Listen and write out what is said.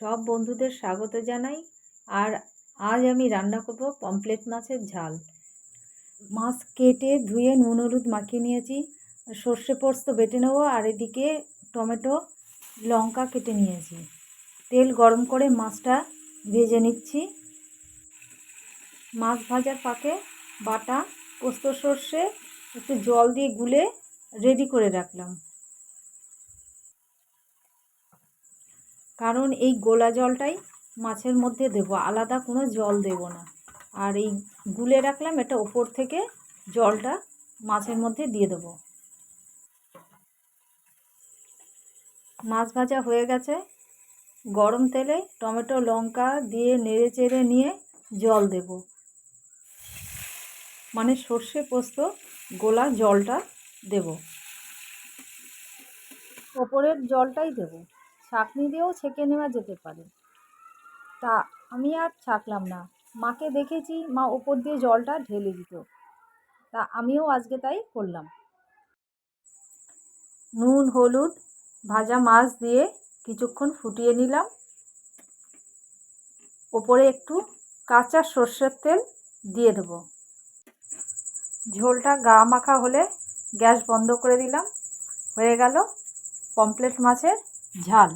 সব বন্ধুদের স্বাগত জানাই। আর আজ আমি রান্না করব পমফ্লেট মাছের ঝাল। মাছ কেটে ধুয়ে নুন, হলুদ মাখিয়ে নিয়েছি। সর্ষে পোস্ত বেটে নেব আর এদিকে টমেটো, লঙ্কা কেটে নিয়েছি। তেল গরম করে মাছটা ভেজে নিচ্ছি। মাছ ভাজার পাকে বাটা, পোস্ত, সর্ষে একটু জল দিয়ে গুলে রেডি করে রাখলাম। কারণ এই গোলা জলটাই মাছের মধ্যে দেবো, আলাদা কোনো জল দেব না। আর এই গুলে রাখলাম এটা ওপর থেকে জলটা মাছের মধ্যে দিয়ে দেবো। মাছ ভাজা হয়ে গেছে। গরম তেলে টমেটো, লঙ্কা দিয়ে নেড়ে চেড়ে নিয়ে জল দেব। মানে সর্ষে পোস্ত গোলা জলটা দেব। ওপরের জলটাই দেব। ছাঁকনি দিয়েও ছেঁকে নেওয়া যেতে পারে। তা আমি আর ছাঁকলাম না। মাকে দেখেছি মা ওপর দিয়ে জলটা ঢেলে দিত। তা আমিও আজকে তাই করলাম। নুন, হলুদ, ভাজা মাছ দিয়ে কিছুক্ষণ ফুটিয়ে নিলাম। ওপরে একটু কাঁচা সর্ষের তেল দিয়ে দেব। ঝোলটা গা মাখা হলে গ্যাস বন্ধ করে দিলাম। হয়ে গেল পমপ্লেট মাছের ঝাল।